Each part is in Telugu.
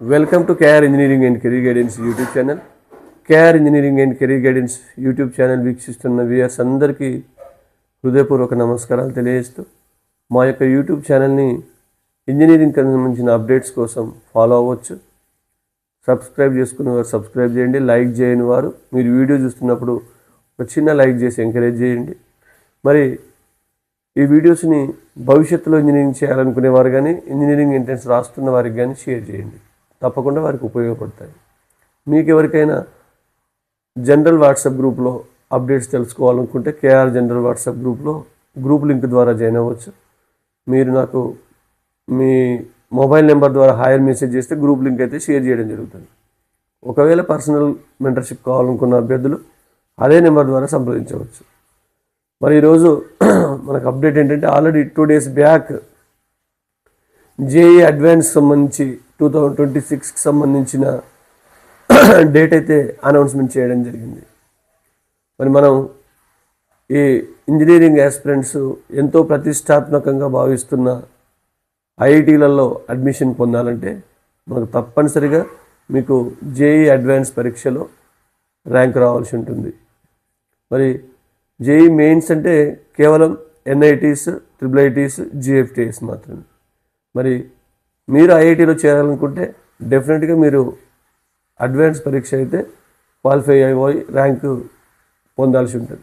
Welcome to KR engineering and career guidance YouTube channel KR engineering and career guidance YouTube channel వీక్షిస్తున్న వ్యూయర్స్ అందరికీ హృదయపూర్వక నమస్కారాలు తెలియజేస్తూ మా యొక్క యూట్యూబ్ ఛానల్ని ఇంజనీరింగ్కి సంబంధించిన అప్డేట్స్ కోసం ఫాలో అవ్వచ్చు. సబ్స్క్రైబ్ చేసుకునే వారు సబ్స్క్రైబ్ చేయండి. లైక్ చేయని వారు మీరు వీడియో చూస్తున్నప్పుడు ఒక చిన్న లైక్ చేసి ఎంకరేజ్ చేయండి. మరి ఈ వీడియోస్ని భవిష్యత్తులో ఇంజనీరింగ్ చేయాలనుకునే వారు కానీ ఇంజనీరింగ్ ఎంట్రన్స్ రాస్తున్న వారికి కానీ షేర్ చేయండి. తప్పకుండా వారికి ఉపయోగపడతాయి. మీకు ఎవరికైనా జనరల్ వాట్సాప్ గ్రూప్లో అప్డేట్స్ తెలుసుకోవాలనుకుంటే కేఆర్ జనరల్ వాట్సాప్ గ్రూప్లో గ్రూప్ లింక్ ద్వారా జాయిన్ అవ్వచ్చు. మీరు నాకు మీ మొబైల్ నెంబర్ ద్వారా హాయర్ మెసేజ్ చేస్తే గ్రూప్ లింక్ అయితే షేర్ చేయడం జరుగుతుంది. ఒకవేళ పర్సనల్ మెంటర్షిప్ కావాలనుకున్న అభ్యర్థులు అదే నెంబర్ ద్వారా సంప్రదించవచ్చు. మరి ఈరోజు మనకు అప్డేట్ ఏంటంటే already two days back JEE advance సంబంధించి టూ థౌజండ్ ట్వంటీ సిక్స్కి సంబంధించిన డేట్ అయితే అనౌన్స్మెంట్ చేయడం జరిగింది. మరి మనం ఈ ఇంజనీరింగ్ ఆస్పిరెంట్స్ ఎంతో ప్రతిష్టాత్మకంగా భావిస్తున్న ఐఐటీలలో అడ్మిషన్ పొందాలంటే మనకు తప్పనిసరిగా మీకు జేఈ అడ్వాన్స్ పరీక్షలో ర్యాంక్ రావాల్సి ఉంటుంది. మరి జేఈ మెయిన్స్ అంటే కేవలం ఎన్ఐటీస్ ట్రిపుల్ ఐటీస్ జిఎఫ్టీఎస్ మాత్రమే. మరి మీరు ఐఐటీలో చేరాలనుకుంటే డెఫినెట్గా మీరు అడ్వాన్స్ పరీక్ష అయితే క్వాలిఫై అయిపోయి ర్యాంకు పొందాల్సి ఉంటుంది.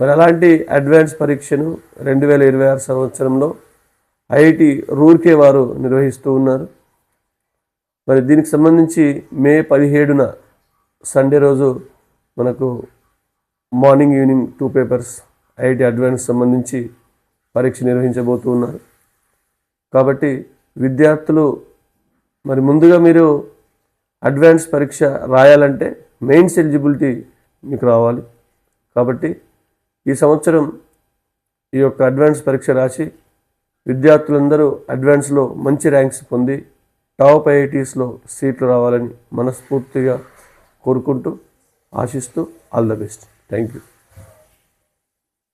మరి అలాంటి అడ్వాన్స్ పరీక్షను రెండు వేల ఇరవై ఆరు సంవత్సరంలో ఐఐటి రూర్కే వారు నిర్వహిస్తూ ఉన్నారు. మరి దీనికి సంబంధించి మే పదిహేడున సండే రోజు మనకు morning evening two papers IIT advance సంబంధించి పరీక్ష నిర్వహించబోతూ ఉన్నారు. కాబట్టి విద్యార్థులు మరి ముందుగా మీరు అడ్వాన్స్ పరీక్ష రాయాలంటే మెయిన్స్ ఎలిజిబిలిటీ మీకు రావాలి. కాబట్టి ఈ సంవత్సరం ఈ యొక్క అడ్వాన్స్ పరీక్ష రాసి విద్యార్థులందరూ అడ్వాన్స్లో మంచి ర్యాంక్స్ పొంది టాప్ ఐఐటీస్లో సీట్లు రావాలని మనస్ఫూర్తిగా కోరుకుంటూ ఆశిస్తూ all the best. Thank you.